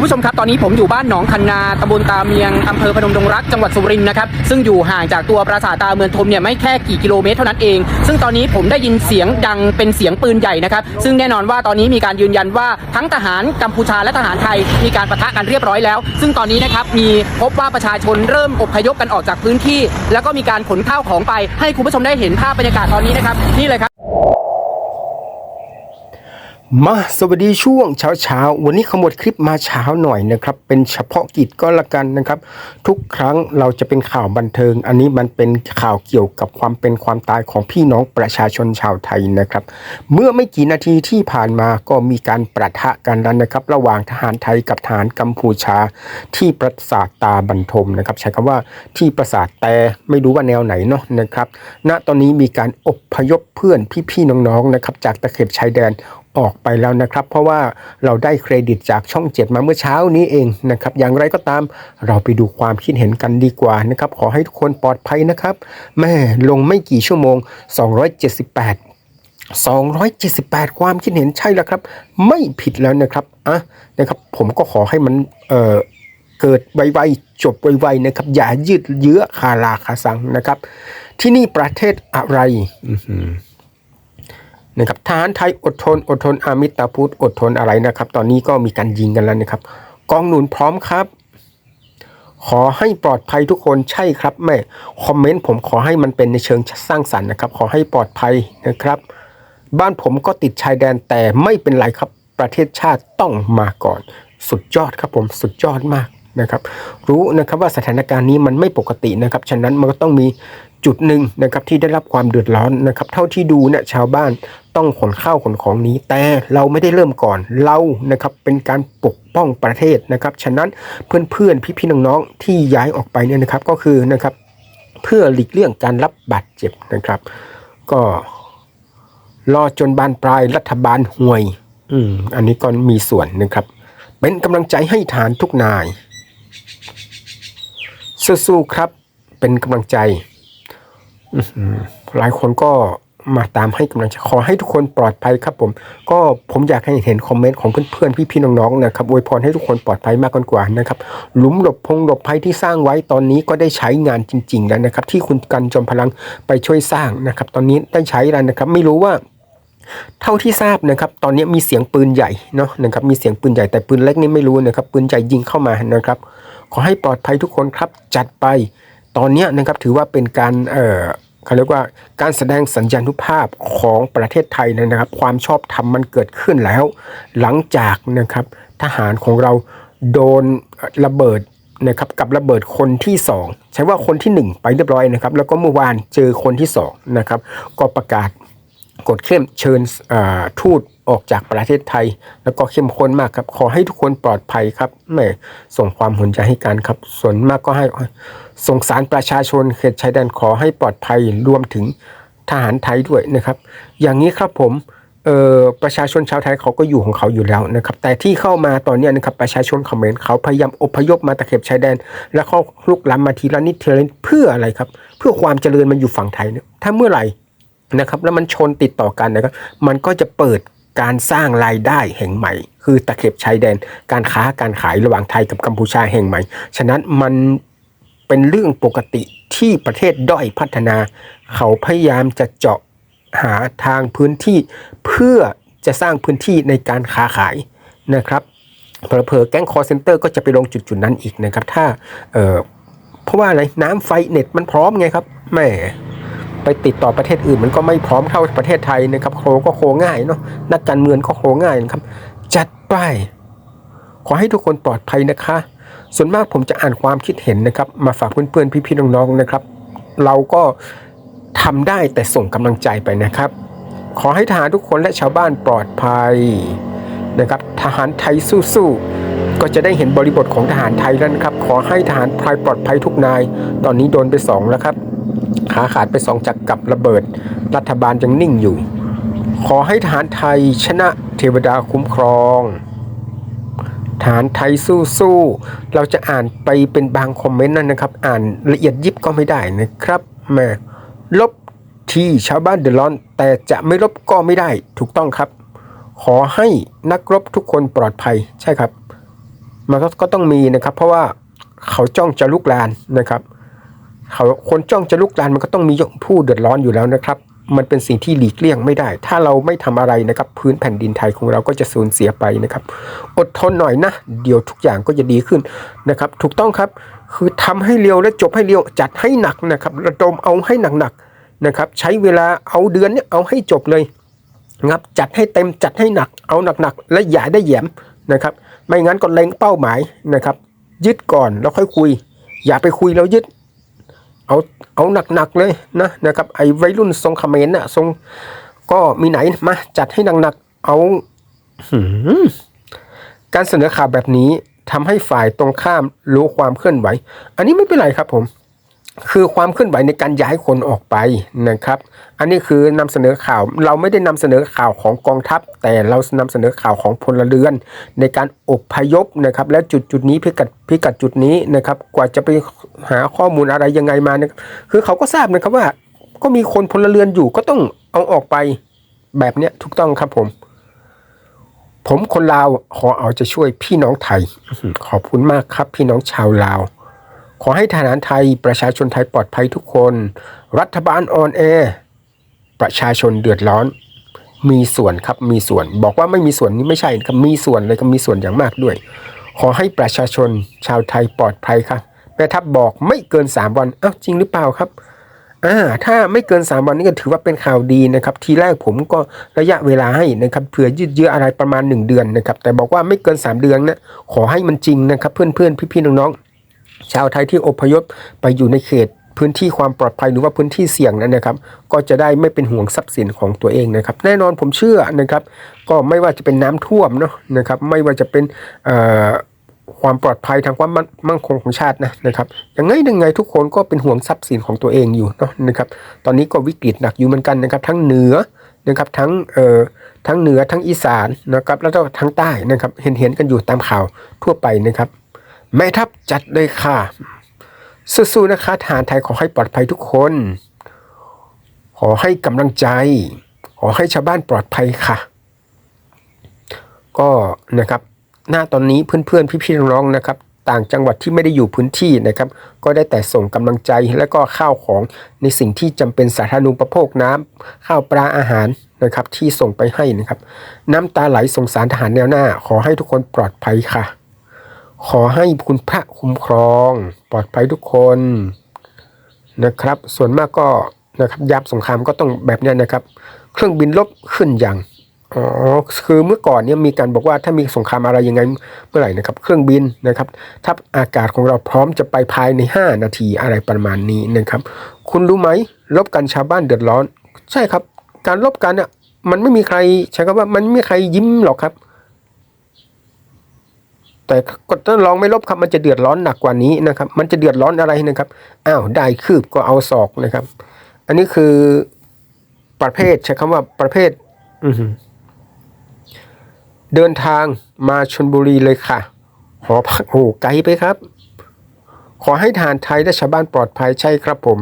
คุณผู้ชมครับตอนนี้ผมอยู่บ้านหนองคันนาตำบลตาเมียงอำเภอพนมดงรักจังหวัดสุรินทร์นะครับซึ่งอยู่ห่างจากตัวปราสาทตาเมืองทมเนี่ยไม่แค่กี่กิโลเมตรเท่านั้นเอง ซึ่งตอนนี้ผมได้ยินเสียงดังเป็นเสียงปืนใหญ่นะครับซึ่งแน่นอนว่าตอนนี้มีการยืนยันว่าทั้งทหารกัมพูชาและทหารไทยมีการปะทะกันเรียบร้อยแล้ว ซึ่งตอนนี้นะครับมีพบว่าประชาชนเริ่มอพยพกันออกจากพื้นที่ แล้วก็มีการขนข้าวของไปให้คุณผู้ชมได้เห็นภาพบรรยากาศตอนนี้นะครับนี่เลยครับ มาสวัสดีช่วงเช้าเช้าวันนี้ขมวดคลิปมาเช้าหน่อยนะครับ เป็นเฉพาะกิจก็แล้วกันนะครับ ทุกครั้งเราจะเป็นข่าวบันเทิง อันนี้มันเป็นข่าวเกี่ยวกับความเป็นความตายของพี่น้องประชาชนชาวไทยนะครับ เมื่อไม่กี่นาทีที่ผ่านมาก็มีการประทะกันแล้วนะครับ ระหว่างทหารไทยกับทหารกัมพูชา ที่ปราสาทตาบันทมนะครับ ใช้คำว่าที่ปราสาทแต่ไม่รู้ว่าแนวไหนเนาะนะครับ ณตอนนี้มีการอบพยพเพื่อนพี่ๆน้องๆนะครับจากตะเข็บชายแดนออกไปแล้วนะครับ เพราะว่าเราได้เครดิตจากช่องเจ็ดมาเมื่อเช้านี้เองนะครับ อย่างไรก็ตามเราไปดูความคิดเห็นกันดีกว่านะครับ ขอให้ทุกคนปลอดภัยนะครับ แม่ลงไม่กี่ชั่วโมง 278 278 ความคิดเห็นใช่แล้วครับ ไม่ผิดแล้วนะครับอะนะครับ ผมก็ขอให้มันเอ่อเกิดไวๆจบไวๆนะครับ อย่ายืดเยื้อคาราคาซังนะครับ ที่นี่ประเทศอะไรอื นะครับทหารไทยอดทนอดทนอามิตาพุทธอดทนอะไรนะครับ ตอนนี้ก็มีการยิงกันแล้วนะครับ กองหนุนพร้อมครับ ขอให้ปลอดภัยทุกคนใช่ครับแม่คอมเมนต์ผมขอให้มันเป็นในเชิงสร้างสรรค์นะครับ ขอให้ปลอดภัยนะครับ บ้านผมก็ติดชายแดนแต่ไม่เป็นไรครับประเทศชาติต้องมาก่อน สุดยอดครับผมสุดยอดมากนะครับ รู้นะครับว่าสถานการณ์นี้มันไม่ปกตินะครับ ฉะนั้นมันก็ต้องมี จุดหนึ่งนะครับที่ได้รับความเดือดร้อนนะครับ เท่าที่ดูเนี่ยชาวบ้านต้องขนข้าวขนของหนี้ แต่เราไม่ได้เริ่มก่อนเรานะครับเป็นการปกป้องประเทศนะครับ ฉะนั้นเพื่อนๆพี่ๆน้องๆที่ย้ายออกไปเนี่ยนะครับก็คือนะครับเพื่อหลีกเลี่ยงการรับบาดเจ็บนะครับ ก็รอจนบานปลายรัฐบาลห่วย อืม อันนี้ก็มีส่วนนะครับ เป็นกำลังใจให้ฐานทุกนายสู้ๆครับ เป็นกำลังใจ หลายคนก็มาตามให้กำลังใจขอให้ทุกคนปลอดภัยครับผม ก็ผมอยากให้เห็นคอมเมนต์ของเพื่อนๆ พี่ๆ น้องๆนะครับอวยพรให้ทุกคนปลอดภัยมากกว่านะครับหลุมหลบพงหลบภัยที่สร้างไว้ตอนนี้ก็ได้ใช้งานจริง ๆ แล้วนะครับ ที่คุณกันจอมพลังไปช่วยสร้างนะครับ ตอนนี้ได้ใช้แล้วนะครับ ไม่รู้ว่าเท่าที่ทราบนะครับตอนนี้มีเสียงปืนใหญ่เนาะนะครับมีเสียงปืนใหญ่แต่ปืนเล็กนี่ไม่รู้นะครับปืนใหญ่ยิงเข้ามานะครับ ขอให้ปลอดภัยทุกคนครับจัดไป ตอนนี้นะครับถือว่าเป็นการเอ่อเขาเรียกว่าการแสดงสัญญาณุภาพของประเทศไทยนะครับ ความชอบธรรมมันเกิดขึ้นแล้ว หลังจากนะครับทหารของเราโดนระเบิดนะครับกับระเบิดคนที่สองใช้ว่าคนที่หนึ่งไปเรียบร้อยนะครับ แล้วก็เมื่อวานเจอคนที่สองนะครับก็ประกาศ กดเข้มเชิญทูตออกจากประเทศไทย แล้วก็เข้มข้นมากครับ ขอให้ทุกคนปลอดภัยครับแม่ส่งความห่วงใยให้กันครับ ส่วนมากก็ให้ส่งสารประชาชนเขตชายแดนขอให้ปลอดภัยรวมถึงทหารไทยด้วยนะครับ อย่างนี้ครับผมเออประชาชนชาวไทยเขาก็อยู่ของเขาอยู่แล้วนะครับ แต่ที่เข้ามาตอนนี้นะครับประชาชนเขมรเขาพยายามอพยพมาตะเข็บชายแดน แล้วเขาลุกล้ำมาทีละนิดทีละนิดเพื่ออะไรครับ เพื่อความเจริญมันอยู่ฝั่งไทยเนี่ยถ้าเมื่อไหร่ นะครับ แล้วมันชนติดต่อกันนะครับ มันก็จะเปิดการสร้างรายได้แห่งใหม่ คือตะเข็บชายแดน การค้าการขายระหว่างไทยกับกัมพูชาแห่งใหม่ ฉะนั้นมันเป็นเรื่องปกติที่ประเทศด้อยพัฒนา เขาพยายามจะเจาะหาทางพื้นที่ เพื่อจะสร้างพื้นที่ในการค้าขายนะครับเผลอๆแก๊งคอร์เซนเตอร์ก็จะไปลงจุดๆนั้นอีกนะครับ ถ้าเออเพราะว่าอะไรน้ำไฟเน็ตมันพร้อมไงครับแหม่ ไปติดต่อประเทศอื่นมันก็ไม่พร้อมเท่าประเทศไทยนะครับโคก็โคง่ายเนาะนักการเมืองก็โคง่ายนะครับ จัดไปขอให้ทุกคนปลอดภัยนะคะ ส่วนมากผมจะอ่านความคิดเห็นนะครับ มาฝากเพื่อนๆพี่ๆน้องๆนะครับ เราก็ทำได้แต่ส่งกำลังใจไปนะครับ ขอให้ทหารทุกคนและชาวบ้านปลอดภัยนะครับทหารไทยสู้ๆก็จะได้เห็นบริบทของทหารไทยแล้วนะครับ ขอให้ทหารไทยปลอดภัยทุกนาย ตอนนี้โดนไปสองแล้วครับ ขาขาดไปสองจากรกับระเบิด รัฐบาลยังนิ่งอยู่ ขอให้ทหารไทยชนะเทวดาคุ้มครองทหารไทยสู้ๆ เราจะอ่านไปเป็นบางคอมเมนต์นั่นนะครับ อ่านละเอียดยิบก็ไม่ได้นะครับแม่ลบที่ชาวบ้านเดือดร้อน แต่จะไม่ลบก็ไม่ได้ถูกต้องครับ ขอให้นักรบทุกคนปลอดภัยใช่ครับ มันก็ก็ต้องมีนะครับ เพราะว่าเขาจ้องจะลุกลานนะครับ เขาคนจ้องจะลุกลานมันก็ต้องมีผู้เดือดร้อนอยู่แล้วนะครับ มันเป็นสิ่งที่หลีกเลี่ยงไม่ได้ ถ้าเราไม่ทำอะไรนะครับ พื้นแผ่นดินไทยของเราก็จะสูญเสียไปนะครับ อดทนหน่อยนะ เดี๋ยวทุกอย่างก็จะดีขึ้นนะครับ ถูกต้องครับคือทำให้เร็วและจบให้เร็วจัดให้หนักนะครับ ระดมเอาให้หนักๆนะครับ ใช้เวลาเอาเดือนเนี้ยเอาให้จบเลยนะครับจัดให้เต็มจัดให้หนักเอาหนักๆและอย่าได้แยมนะครับ ไม่งั้นก็เล็งเป้าหมายนะครับ ยึดก่อนแล้วค่อยคุย อย่าไปคุยแล้วยึด เอาเอาหนักๆเลยนะนะครับไอ้วัยรุ่นทรงเขมรน่ะทรงก็มีไหนมาจัดให้หนักๆเอาการเสนอข่าวแบบนี้ทำให้ฝ่ายตรงข้ามรู้ความเคลื่อนไหว อันนี้ไม่เป็นไรครับผม คือความเคลื่อนไหวในการย้ายคนออกไปนะครับ อันนี้คือนำเสนอข่าวเราไม่ได้นำเสนอข่าวของกองทัพ แต่เรานำเสนอข่าวของพลเรือน ในการอพยพนะครับ และจุดจุดนี้พิกัดพิกัดจุดนี้นะครับ กว่าจะไปหาข้อมูลอะไรยังไงมานะคือเขาก็ทราบนะครับว่า ก็มีคนพลเรือนอยู่ก็ต้องเอาออกไปแบบเนี้ยถูกต้องครับผม ผมคนลาวขอเอาจะช่วยพี่น้องไทย ขอบคุณมากครับ พี่น้องชาวลาว ขอให้ทหารไทยประชาชนไทยปลอดภัยทุกคน รัฐบาลออนแอประชาชนเดือดร้อน มีส่วนครับมีส่วน บอกว่าไม่มีส่วนนี้ไม่ใช่ครับมีส่วนเลยครับมีส่วนอย่างมากด้วย ขอให้ประชาชนชาวไทยปลอดภัยครับแม่ทัพบอกไม่เกิน 3 วันเอ้าจริงหรือเปล่าครับอ่าถ้าไม่เกิน 3 วันนี้ก็ถือว่าเป็นข่าวดีนะครับ ทีแรกผมก็ระยะเวลาให้นะครับเผื่อยืดเยื้ออะไรประมาณ 1 เดือนนะครับ แต่บอกว่าไม่เกิน 3 เดือนนะขอให้มันจริงนะครับ เพื่อนๆพี่ๆน้องๆ ชาวไทยที่อพยพไปอยู่ในเขตพื้นที่ความปลอดภัยหรือว่าพื้นที่เสี่ยงนั้นนะครับ ก็จะได้ไม่เป็นห่วงทรัพย์สินของตัวเองนะครับ แน่นอนผมเชื่อนะครับ ก็ไม่ว่าจะเป็นน้ำท่วมเนาะนะครับ ไม่ว่าจะเป็นความปลอดภัยทางความมั่นคงของชาตินะนะครับยังไงยังไงทุกคนก็เป็นห่วงทรัพย์สินของตัวเองอยู่เนาะนะครับ ตอนนี้ก็วิกฤตหนักอยู่เหมือนกันนะครับ ทั้งเหนือนะครับทั้งเอ่อทั้งเหนือทั้งอีสานนะครับแล้วก็ทั้งใต้นะครับเห็นเห็นกันอยู่ตามข่าวทั่วไปนะครับ แม่ทัพจัดเลยค่ะ สู้ๆนะคะทหารไทยขอให้ปลอดภัยทุกคน ขอให้กำลังใจ ขอให้ชาวบ้านปลอดภัยค่ะ ก็นะครับหน้าตอนนี้เพื่อนๆพี่ๆน้องๆนะครับ ต่างจังหวัดที่ไม่ได้อยู่พื้นที่นะครับ ก็ได้แต่ส่งกำลังใจและก็ข้าวของในสิ่งที่จำเป็นสาธารณูปโภคน้ำข้าวปลาอาหารนะครับ ที่ส่งไปให้นะครับ น้ำตาไหลสงสารทหารแนวหน้า ขอให้ทุกคนปลอดภัยค่ะ ขอให้คุณพระคุ้มครองปลอดภัยทุกคนนะครับ ส่วนมากก็นะครับยามสงครามก็ต้องแบบนี้นะครับ เครื่องบินลบขึ้นอย่างอ๋อคือเมื่อก่อนเนี่ยมีการบอกว่าถ้ามีสงครามอะไรยังไงเมื่อไหร่นะครับ เครื่องบินนะครับถ้าอากาศของเราพร้อมจะไปภายใน 5 นาทีอะไรประมาณนี้นะครับ คุณรู้ไหมลบกันชาวบ้านเดือดร้อน ใช่ครับ การลบกันอะมันไม่มีใครใช้คำว่ามันไม่มีใครยิ้มหรอกครับ แต่ก็ต้องลองไม่ลบครับมันจะเดือดร้อนหนักกว่านี้นะครับ มันจะเดือดร้อนอะไรนะครับอ้าวได้คืบก็เอาศอกนะครับ อันนี้คือประเภทใช้คำว่าประเภทอืเดินทางมาชนบุรีเลยค่ะ หอพักโอ้ไกลไปครับ ขอให้ทหารไทยและชาวบ้านปลอดภัยใช่ครับผม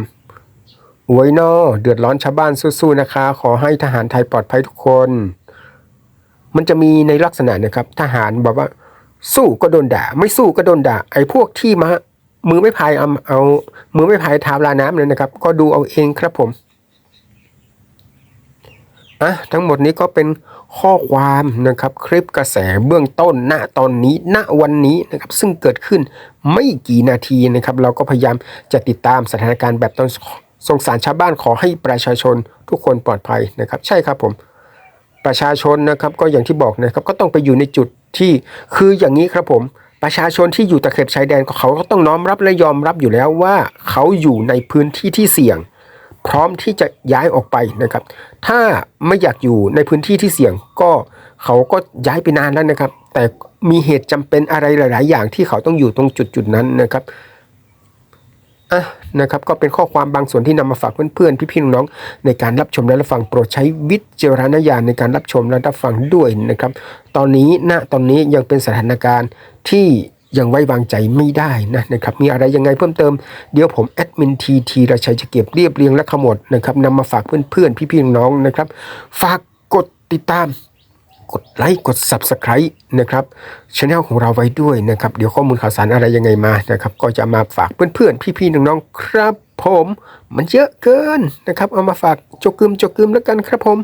อวยนอเดือดร้อนชาวบ้านสู้ๆนะคะ ขอให้ทหารไทยปลอดภัยทุกคน มันจะมีในลักษณะนะครับ ทหารบอกว่า สู้ก็โดนด่า ไม่สู้ก็โดนด่า ไอ้พวกที่มา มือไม่พายเอาเอามือไม่พายเท้าลาน้ำเลยนะครับ ก็ดูเอาเองครับผมอะทั้งหมดนี้ก็เป็นข้อความนะครับ คลิปกระแสเบื้องต้นณตอนนี้ณวันนี้นะครับ ซึ่งเกิดขึ้นไม่กี่นาทีนะครับ เราก็พยายามจะติดตามสถานการณ์แบบตอนสงสารชาวบ้านขอให้ประชาชนทุกคนปลอดภัยนะครับ ใช่ครับผม ประชาชนนะครับก็อย่างที่บอกนะครับ ก็ต้องไปอยู่ในจุด ที่คืออย่างนี้ครับผมประชาชนที่อยู่ตะเข็บชายแดนเขาก็ต้องน้อมรับและยอมรับอยู่แล้วว่าเขาอยู่ในพื้นที่ที่เสี่ยง พร้อมที่จะย้ายออกไปนะครับ ถ้าไม่อยากอยู่ในพื้นที่ที่เสี่ยงก็เขาก็ย้ายไปนานแล้วนะครับ แต่มีเหตุจำเป็นอะไรหลาย ๆ อย่างที่เขาต้องอยู่ตรงจุดจุดๆนั้นนะครับ อะนะครับก็เป็นข้อความบางส่วนที่นำมาฝากเพื่อนๆ พี่ๆน้องๆในการรับชมและรับฟังโปรดใช้วิจารณญาณในการรับชมและรับฟังด้วยนะครับ ตอนนี้ณตอนนี้ยังเป็นสถานการณ์ที่ยังไว้วางใจไม่ได้นะนะครับ มีอะไรยังไงเพิ่มเติม เดี๋ยวผมแอดมินทีทีราชัยจะเก็บเรียบเรียงและขมวดนะครับนำมาฝากเพื่อนๆ พี่ๆน้องๆนะครับ ฝากกดติดตาม กดไลค์กด Subscribe นะครับช anel ของเราไว้ด้วยนะครับ เดี๋ยวข้อมูลข่าวสารอะไรยังไงมานะครับ ก็จะมาฝากเพื่อนๆ พี่ๆ น้องๆ ครับผม มันเยอะเกินนะครับ เอามาฝากโจกกึมโจกกึมแล้วกันครับผม